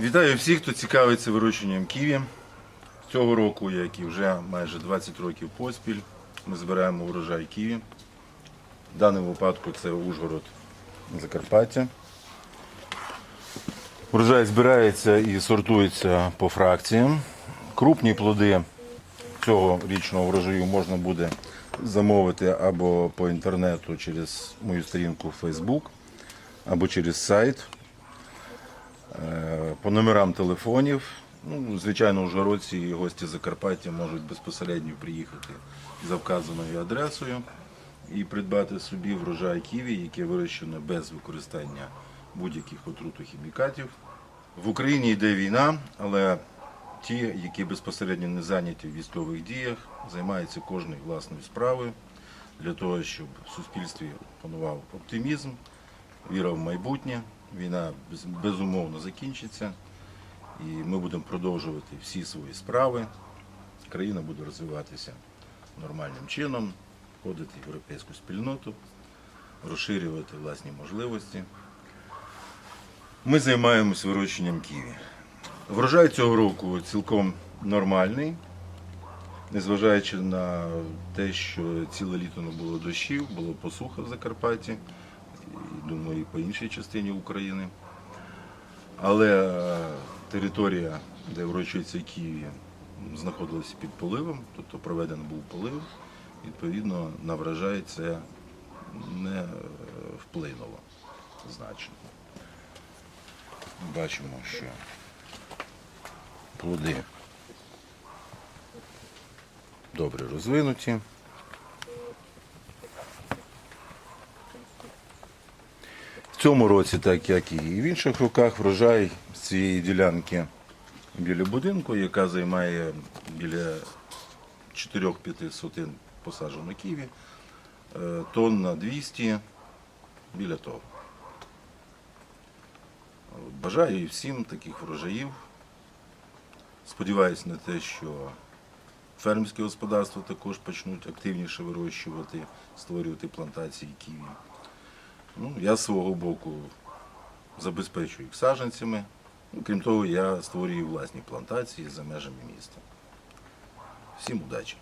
Вітаю всіх, хто цікавиться вирощуванням ківі. Цього року, як і вже майже 20 років поспіль, ми збираємо урожай ківі. В даному випадку це Ужгород Закарпаття. Урожай збирається і сортується по фракціям. Крупні плоди цього річного врожаю можна буде замовити або по інтернету через мою сторінку Facebook, або через сайт. Е, По номерам телефонів. Ну, звичайно, ужгородці і гості Закарпаття можуть безпосередньо приїхати за вказаною адресою і придбати собі врожай ківі, яке вирощено без використання будь-яких отрутохімікатів. В Україні йде війна, але ті, які безпосередньо не зайняті в військових діях, займаються кожною власною справою для того, щоб в суспільстві панував оптимізм, віра в майбутнє. Війна безумовно закінчиться, і ми будемо продовжувати всі свої справи. Країна буде розвиватися нормальним чином, входити в європейську спільноту, розширювати власні можливості. Ми займаємось вирощенням ківі. Врожай цього року цілком нормальний, незважаючи на те, що ціле літо не було дощів, було посуха в Закарпатті, думаю, і по іншій частині України. Але е, територія, де вирощується ківі, знаходилася під поливом, тобто проведений був полив. Відповідно, на врожай це не е, вплинуло значно. Бачимо, що плоди добре розвинуті. Цьому році, так як і в інших роках, врожай з цієї ділянки біля будинку, яка займає біля 4-5 сотин посаджено ківі, е, тонн на 200 біля того. Бажаю і всім таких врожаїв. Сподіваюся на те, що фермерські господарства також почнуть активніше вирощувати, створювати плантації ківі. Ну, я з свого боку забезпечую їх саджанцями. Ну, крім того, я створюю власні плантації за межами міста. Всім удачі!